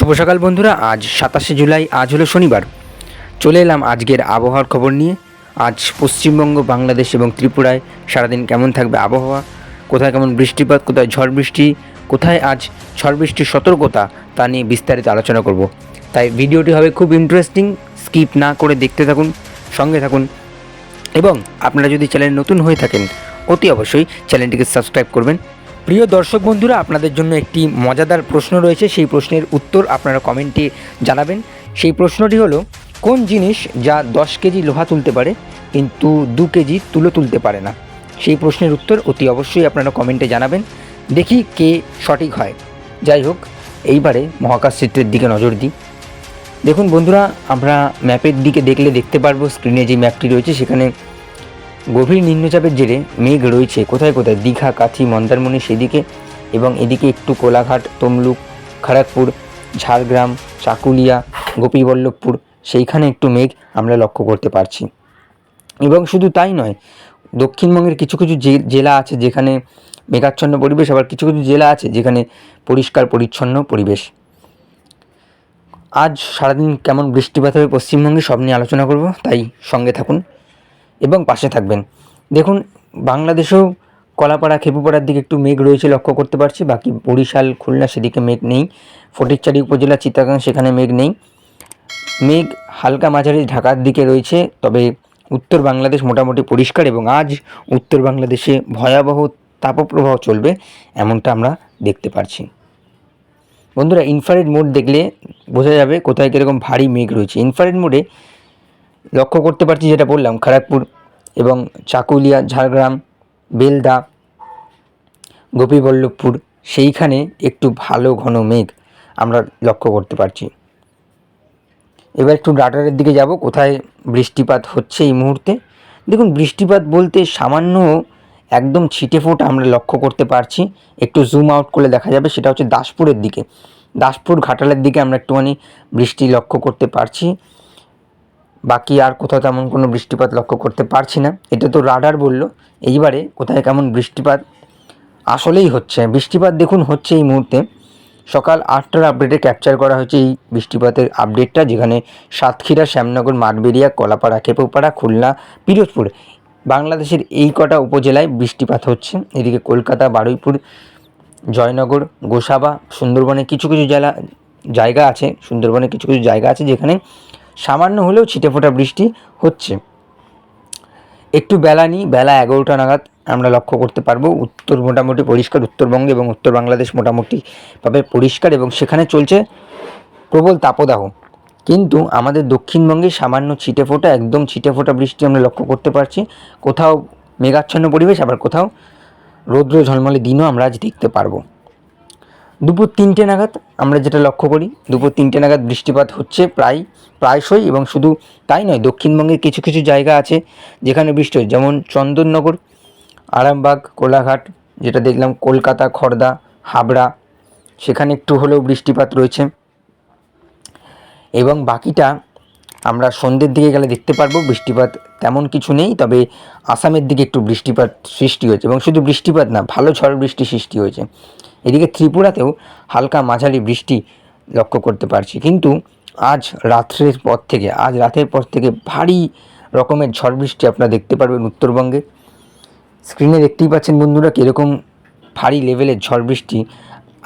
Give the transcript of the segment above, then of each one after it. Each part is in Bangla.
শুভ সকাল বন্ধুরা, আজ সাতাশে জুলাই, আজ হলো শনিবার। চলে এলাম আজকের আবহাওয়ার খবর নিয়ে। আজ পশ্চিমবঙ্গ, বাংলাদেশ এবং ত্রিপুরায় সারাদিন কেমন থাকবে আবহাওয়া? কোথায় কেমন বৃষ্টিপাত, কোথায় ঝড় বৃষ্টি, কোথায় আজ ঝড় বৃষ্টির সতর্কতা তা নিয়ে বিস্তারিত আলোচনা করব। তাই ভিডিওটি হবে খুব ইন্টারেস্টিং স্কিপ না করে দেখতে থাকুন, সঙ্গে থাকুন। এবং আপনারা যদি চ্যানেল নতুন হয়ে থাকেন, অতি অবশ্যই চ্যানেলটিকে সাবস্ক্রাইব করবেন। প্রিয় দর্শক বন্ধুরা, আপনাদের জন্য একটি মজাদার প্রশ্ন রয়েছে। সেই প্রশ্নের উত্তর আপনারা কমেন্টে জানাবেন। সেই প্রশ্নটি হলো, কোন জিনিস যা দশ কেজি লোহা তুলতে পারে, কিন্তু দু কেজি তুলো তুলতে পারে না? সেই প্রশ্নের উত্তর অতি অবশ্যই আপনারা কমেন্টে জানাবেন। দেখি কে সঠিক হয়। যাই হোক, এইবারে মহাকাশ চিত্রের দিকে নজর দিই। দেখুন বন্ধুরা, আমরা ম্যাপের দিকে দেখলে দেখতে পারব স্ক্রিনে যে ম্যাপটি রয়েছে, সেখানে গভীর নিম্নচাপের জেরে মেঘ রয়েছে। কোথায় কোথায়? দীঘা, কাথি, মন্দারমণি সেদিকে এবং এদিকে একটু কোলাঘাট, তমলুক, খড়গপুর, ঝাড়গ্রাম, চাকুলিয়া, গোপীবল্লভপুর, সেইখানে একটু মেঘ আমরা লক্ষ্য করতে পারছি। এবং শুধু তাই নয়, দক্ষিণবঙ্গের কিছু কিছু জেলা আছে যেখানে মেঘাচ্ছন্ন পরিবেশ, আবার কিছু কিছু জেলা আছে যেখানে পরিষ্কার পরিচ্ছন্ন পরিবেশ। আজ সারাদিন কেমন বৃষ্টিপাত হবে পশ্চিমবঙ্গে সব নিয়ে আলোচনা করব, তাই সঙ্গে থাকুন। এবং পাশে থাকবেন। দেখুন, বাংলাদেশেও কলাপাড়া, খেপুপাড়ার দিকে একটু মেঘ রয়েছে, লক্ষ্য করতে পারছি। বাকি বরিশাল, খুলনা সেদিকে মেঘ নেই। ফটিকচারি উপজেলা চিত্তাগাং সেখানে মেঘ নেই। মেঘ হালকা মাঝারি ঢাকার দিকে রয়েছে, তবে উত্তর বাংলাদেশ মোটামুটি পরিষ্কার এবং আজ উত্তর বাংলাদেশে ভয়াবহ তাপপ্রবাহ চলবে, এমনটা আমরা দেখতে পারছি। বন্ধুরা ইনফ্রারেড মোড দেখলে বোঝা যাবে কোথায় কীরকম ভারী মেঘ রয়েছে। ইনফ্রারেড মোডে লক্ষ্য করতে পারছি যেটা বললাম, খড়গপুর এবং চাকুলিয়া, ঝাড়গ্রাম, বেলদা, গোপীবল্লভপুর, সেইখানে একটু ভালো ঘন মেঘ আমরা লক্ষ্য করতে পারছি। এবার একটু ডাটারের দিকে যাব, কোথায় বৃষ্টিপাত হচ্ছে এই মুহূর্তে? দেখুন, বৃষ্টিপাত বলতে সামান্য একদম ছিটে ফোঁটা আমরা লক্ষ্য করতে পারছি। একটু জুম আউট করলে দেখা যাবে, সেটা হচ্ছে দাসপুরের দিকে। দাসপুর ঘাটালের দিকে আমরা একটুখানি বৃষ্টি লক্ষ্য করতে পারছি। বাকি আর কোথাও তেমন কোনো বৃষ্টিপাত লক্ষ্য করতে পারছি না। এটা তো রাডার বলল। এইবারে কোথায় কেমন বৃষ্টিপাত? আসলেই হচ্ছে। বৃষ্টিপাত দেখুন হচ্ছে এই মুহূর্তে। সকাল আটটার আপডেটে ক্যাপচার করা হয়েছে এই বৃষ্টিপাতের আপডেটটা যেখানে সাতক্ষীরা, শ্যামনগর, মাঠবেড়িয়া, কলাপাড়া খেপুপাড়া খুলনা, পিরোজপুর বাংলাদেশের এই কটা উপজেলায় বৃষ্টিপাত হচ্ছে। এদিকে কলকাতা, বারুইপুর, জয়নগর, গোসাবা, সুন্দরবনে কিছু কিছু জেলা জায়গা আছে, সুন্দরবনে কিছু কিছু জায়গা আছে, যেখানে সামান্য হলেও ছিটেফোঁটা বৃষ্টি হচ্ছে। একটু বেলা নিই, বেলা এগারোটা নাগাদ আমরা লক্ষ্য করতে পারব উত্তর মোটামুটি পরিষ্কার উত্তরবঙ্গে এবং উত্তর বাংলাদেশ মোটামুটিভাবে পরিষ্কার এবং সেখানে চলছে প্রবল তাপদাহ। কিন্তু আমাদের দক্ষিণবঙ্গে সামান্য ছিটেফোঁটা একদম ছিটেফোঁটা বৃষ্টি আমরা লক্ষ্য করতে পারছি। কোথাও মেঘাচ্ছন্ন পরিবেশ, আবার কোথাও রৌদ্র ঝলমলে দিনও আমরা আজ দেখতে পারব। দুপুর তিনটে নাগাদ আমরা যেটা লক্ষ্য করি, দুপুর তিনটে নাগাদ বৃষ্টিপাত হচ্ছে প্রায়, প্রায়শই এবং শুধু তাই নয়, দক্ষিণবঙ্গের কিছু কিছু জায়গা আছে যেখানে বৃষ্টি হয় যেমন চন্দননগর, আরামবাগ, কোলাঘাট, যেটা দেখলাম কলকাতা, খর্দা, হাবড়া, সেখানে একটু হলেও বৃষ্টিপাত রয়েছে। এবং বাকিটা আমরা সন্ধ্যের দিকে গেলে দেখতে পারব, বৃষ্টিপাত তেমন কিছু নেই, তবে আসামের দিকে একটু বৃষ্টিপাত সৃষ্টি হয়েছে এবং শুধু বৃষ্টিপাত না, ভালো ঝড় বৃষ্টি সৃষ্টি হয়েছে। এদিকে ত্রিপুরাতেও হালকা মাঝারি বৃষ্টি লক্ষ্য করতে পারছি। কিন্তু আজ রাত্রের পর থেকে, আজ রাতের পর থেকে ভারী রকমের ঝড় বৃষ্টি আপনারা দেখতে পারবেন উত্তরবঙ্গে। স্ক্রিনে দেখতেই পাচ্ছেন বন্ধুরা কীরকম ভারী লেভেলের ঝড় বৃষ্টি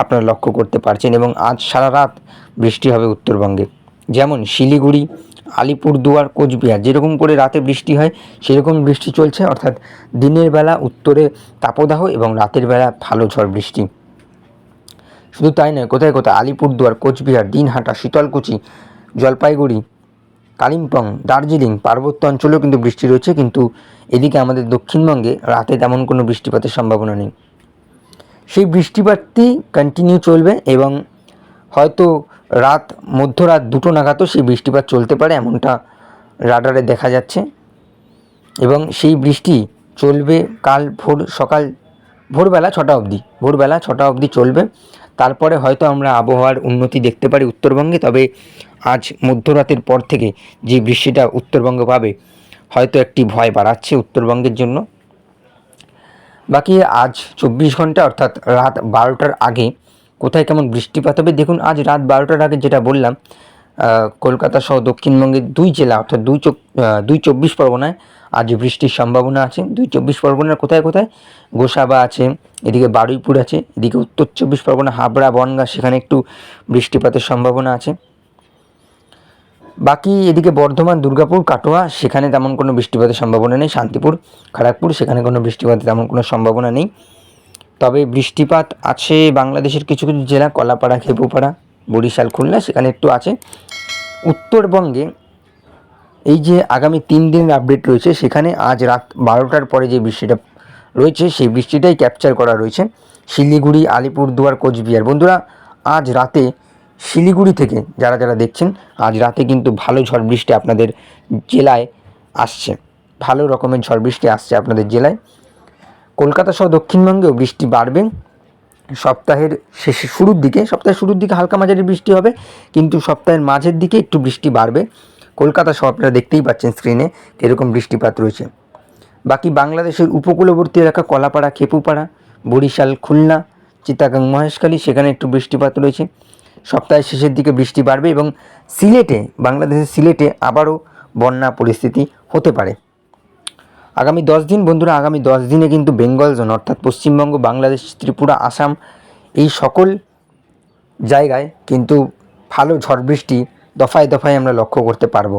আপনারা লক্ষ্য করতে পারছেন এবং আজ সারা রাত বৃষ্টি হবে উত্তরবঙ্গে। যেমন শিলিগুড়ি আলিপুরদুয়ার, কোচবিহার। যেরকম করে রাতে বৃষ্টি হয়, সেরকম বৃষ্টি চলছে। অর্থাৎ দিনের বেলা উত্তরে তাপদাহ এবং রাতের বেলা ভালো ঝড় বৃষ্টি। শুধু তাই নয়, কোথায় কোথায়? আলিপুরদুয়ার, কোচবিহার, দিনহাটা, শীতলকুচি, জলপাইগুড়ি, কালিম্পং, দার্জিলিং পার্বত্য অঞ্চলেও কিন্তু বৃষ্টি রয়েছে। কিন্তু এদিকে আমাদের দক্ষিণবঙ্গে রাতে তেমন কোনো বৃষ্টিপাতের সম্ভাবনা নেই। সেই বৃষ্টিপাতটি কন্টিনিউ চলবে এবং হয়তো রাত, মধ্যরাত দুটো নাগাদও সেই বৃষ্টিপাত চলতে পারে এমনটা রাডারে দেখা যাচ্ছে। এবং সেই বৃষ্টি চলবে কাল ভোর সকাল, ভোরবেলা ছটা অবধি, ভোরবেলা ছটা অবধি চলবে। তারপরে হয়তো আমরা আবহাওয়ার উন্নতি দেখতে পারি উত্তরবঙ্গে, তবে আজ মধ্যরাতের পর থেকে যে বৃষ্টিটা উত্তরবঙ্গ পাবে, হয়তো একটি ভয় বাড়াচ্ছে উত্তরবঙ্গের জন্য। বাকি আজ চব্বিশ ঘণ্টা, অর্থাৎ রাত বারোটার আগে কোথায় কেমন বৃষ্টিপাত হবে? দেখুন, আজ রাত বারোটার আগে যেটা বললাম কলকাতা সহ দক্ষিণবঙ্গের দুই জেলা, অর্থাৎ দুই দুই চব্বিশ পরগনায় আজ বৃষ্টির সম্ভাবনা আছে। দুই চব্বিশ পরগনার কোথায় কোথায়? গোসাবা আছে, এদিকে বারুইপুর আছে, এদিকে উত্তর চব্বিশ পরগনা, হাবড়া, বনগাঁ, সেখানে একটু বৃষ্টিপাতের সম্ভাবনা আছে। বাকি এদিকে বর্ধমান, দুর্গাপুর, কাটোয়া, সেখানে তেমন কোনো বৃষ্টিপাতের সম্ভাবনা নেই। শান্তিপুর খড়গপুর সেখানে কোনো বৃষ্টিপাতের তেমন কোনো সম্ভাবনা নেই। তবে বৃষ্টিপাত আছে বাংলাদেশের কিছু কিছু জেলা, কলাপাড়া, খেপুপাড়া, বরিশাল, খুলনা, সেখানে একটু আছে। উত্তরবঙ্গে এই যে আগামী তিন দিনের আপডেট রয়েছে, সেখানে আজ রাত বারোটার পরে যে বৃষ্টিটা রয়েছে, সেই বৃষ্টিটাই ক্যাপচার করা রয়েছে শিলিগুড়ি আলিপুরদুয়ার কোচবিহার। বন্ধুরা, আজ রাতে শিলিগুড়ি থেকে যারা যারা দেখছেন, আজ রাতে কিন্তু ভালো ঝড় বৃষ্টি আপনাদের জেলায় আসছে। ভালো রকমের ঝড় বৃষ্টি আসছে আপনাদের জেলায়। কলকাতা সহ দক্ষিণবঙ্গেও বৃষ্টি বাড়বে। সপ্তাহের শেষে শুরুর দিকে, সপ্তাহের শুরুর দিকে হালকা মাঝারি বৃষ্টি হবে, কিন্তু সপ্তাহের মাঝের দিকে একটু বৃষ্টি বাড়বে। কলকাতা সহ আপনারা দেখতেই পাচ্ছেন স্ক্রিনে এরকম বৃষ্টিপাত রয়েছে। বাকি বাংলাদেশের উপকূলবর্তী এলাকা কলাপাড়া, খেপুপাড়া, বরিশাল, খুলনা, চিটাগাং, মহেশখালী, সেখানে একটু বৃষ্টিপাত রয়েছে। সপ্তাহের শেষের দিকে বৃষ্টি বাড়বে এবং সিলেটে, বাংলাদেশের সিলেটে আবারও বন্যা পরিস্থিতি হতে পারে। আগামী দশ দিন বন্ধুরা, আগামী দশ দিনে কিন্তু বেঙ্গল জোন, অর্থাৎ পশ্চিমবঙ্গ, বাংলাদেশ, ত্রিপুরা, আসাম, এই সকল জায়গায় কিন্তু ভালো ঝড় বৃষ্টি দফায় দফায় আমরা লক্ষ্য করতে পারব।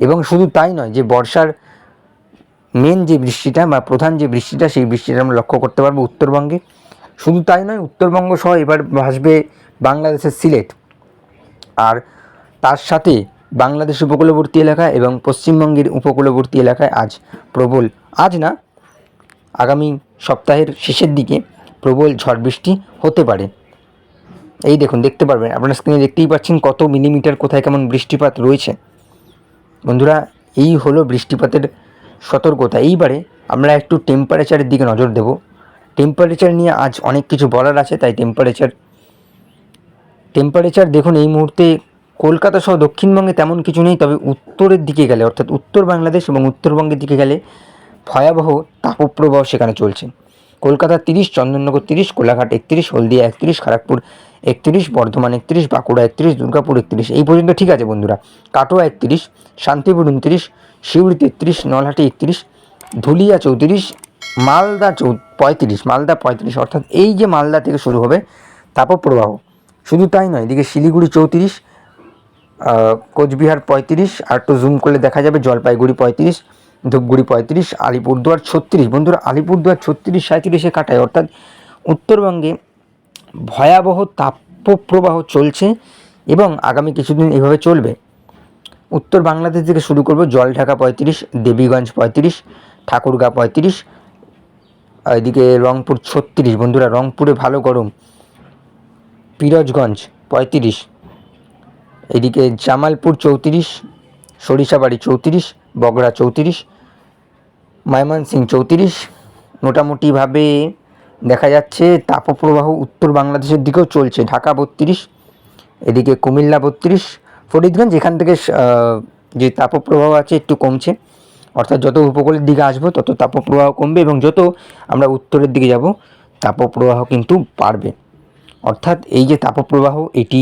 এবং শুধু তাই নয়, যে বর্ষার মেন যে বৃষ্টিটা বা প্রধান যে বৃষ্টিটা, সেই বৃষ্টিটা আমরা লক্ষ্য করতে পারব উত্তরবঙ্গে। শুধু তাই নয়, উত্তরবঙ্গ সহ এবার ভাসবে বাংলাদেশের সিলেট। আর তার সাথে বাংলাদেশ উপকূলবর্তী এলাকা এবং পশ্চিমবঙ্গের উপকূলবর্তী এলাকায় আজ প্রবল, আজ না, আগামী সপ্তাহের শেষের দিকে প্রবল ঝড় বৃষ্টি হতে পারে। এই দেখুন, দেখতে পারবেন, আপনারা স্ক্রিনে দেখতেই পাচ্ছেন কত মিলিমিটার কোথায় কেমন বৃষ্টিপাত রয়েছে। বন্ধুরা, এই হলো বৃষ্টিপাতের সতর্কতা। এইবারে আমরা একটু টেম্পারেচারের দিকে নজর দেব। টেম্পারেচার নিয়ে আজ অনেক কিছু বলার আছে, তাই টেম্পারেচার টেম্পারেচার দেখুন, এই মুহূর্তে কলকাতা সহ দক্ষিণবঙ্গে তেমন কিছু নেই, তবে উত্তরের দিকে গেলে, অর্থাৎ উত্তর বাংলাদেশ এবং উত্তরবঙ্গের দিকে গেলে ভয়াবহ তাপপ্রবাহ সেখানে চলছে। কলকাতা তিরিশ, চন্দননগর তিরিশ, কোলাঘাট একত্রিশ, হলদিয়া একত্রিশ খড়গপুর একত্রিশ, বর্ধমান একত্রিশ, বাঁকুড়া একত্রিশ, দুর্গাপুর একত্রিশ, এই পর্যন্ত ঠিক আছে বন্ধুরা। কাটোয়া একত্রিশ, শান্তিপুর উনত্রিশ শিউড়ি তেত্রিশ নলহাটি একত্রিশ, ধুলিয়া চৌত্রিশ, মালদা চৌ, পঁয়ত্রিশ, মালদা পঁয়ত্রিশ, অর্থাৎ এই যে মালদা থেকে শুরু হবে তাপপ্রবাহ, শুধু তাই নয়, এদিকে শিলিগুড়ি চৌত্রিশ কোচবিহার পঁয়ত্রিশ, আর একটু জুম করলে দেখা যাবে জলপাইগুড়ি পঁয়ত্রিশ, ধূপগুড়ি পঁয়ত্রিশ, আলিপুরদুয়ার ছত্রিশ। বন্ধুরা, আলিপুরদুয়ার ছত্রিশ সাঁত্রিশে কাটায়, অর্থাৎ উত্তরবঙ্গে ভয়াবহ তাপপ্রবাহ চলছে এবং আগামী কিছুদিন এভাবে চলবে। উত্তর বাংলাদেশ থেকে শুরু করব জলঢাকা পঁয়ত্রিশ, দেবীগঞ্জ পঁয়ত্রিশ, ঠাকুরগাঁ পঁয়ত্রিশ এদিকে রংপুর ছত্রিশ। বন্ধুরা, রংপুরে ভালো গরম। পিরোজগঞ্জ পঁয়ত্রিশ। এদিকে জামালপুর চৌত্রিশ, সরিষাবাড়ি চৌত্রিশ, বগড়া চৌত্রিশ, ময়মনসিং চৌত্রিশ। মোটামুটিভাবে দেখা যাচ্ছে তাপপ্রবাহ উত্তর বাংলাদেশের দিকেও চলছে। ঢাকা বত্রিশ, এদিকে কুমিল্লা বত্রিশ, ফরিদগঞ্জ এখান থেকে যে তাপপ্রবাহ আছে একটু কমছে। অর্থাৎ যত উপকূলের দিকে আসব তত তাপপ্রবাহ কমবে এবং যত আমরা উত্তরের দিকে যাব তাপপ্রবাহ কিন্তু বাড়বে। অর্থাৎ এই যে তাপপ্রবাহ এটি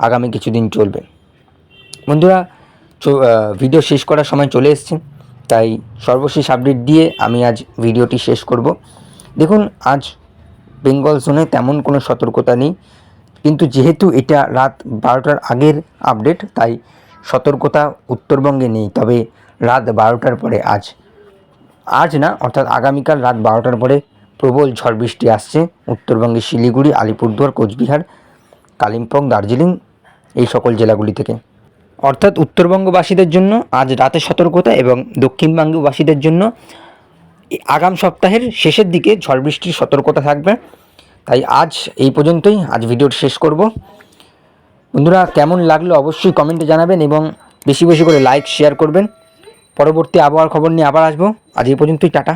আগামী কিছুদিন চলবে। বন্ধুরা ভিডিও শেষ করার সময় চলে এসছে। তাই সর্বশেষ আপডেট দিয়ে আমি আজ ভিডিওটি শেষ করব। দেখুন, আজ বেঙ্গল জোনে তেমন কোনো সতর্কতা নেই। কিন্তু যেহেতু এটা রাত বারোটার আগের আপডেট তাই সতর্কতা উত্তরবঙ্গে নেই। তবে রাত বারোটার পরে আজ আজ না, অর্থাৎ আগামীকাল রাত বারোটার পরে প্রবল ঝড় বৃষ্টি আসছে। উত্তরবঙ্গের শিলিগুড়ি, আলিপুরদুয়ার, কোচবিহার, কালিম্পং, দার্জিলিং এই সকল জেলাগুলি থেকে। অর্থাৎ উত্তরবঙ্গবাসীদের জন্য আজ রাতে সতর্কতা এবং দক্ষিণবঙ্গবাসীদের জন্য আগাম সপ্তাহের শেষের দিকে ঝড় বৃষ্টির সতর্কতা থাকবে। তাই আজ এই পর্যন্তই, আজ ভিডিওটি শেষ করব। বন্ধুরা, কেমন লাগল অবশ্যই কমেন্টে জানাবেন এবং বেশি বেশি করে লাইক শেয়ার করবেন। পরবর্তী আবহাওয়ার খবর নিয়ে আবার আসব। আজ এই পর্যন্তই, টাটা।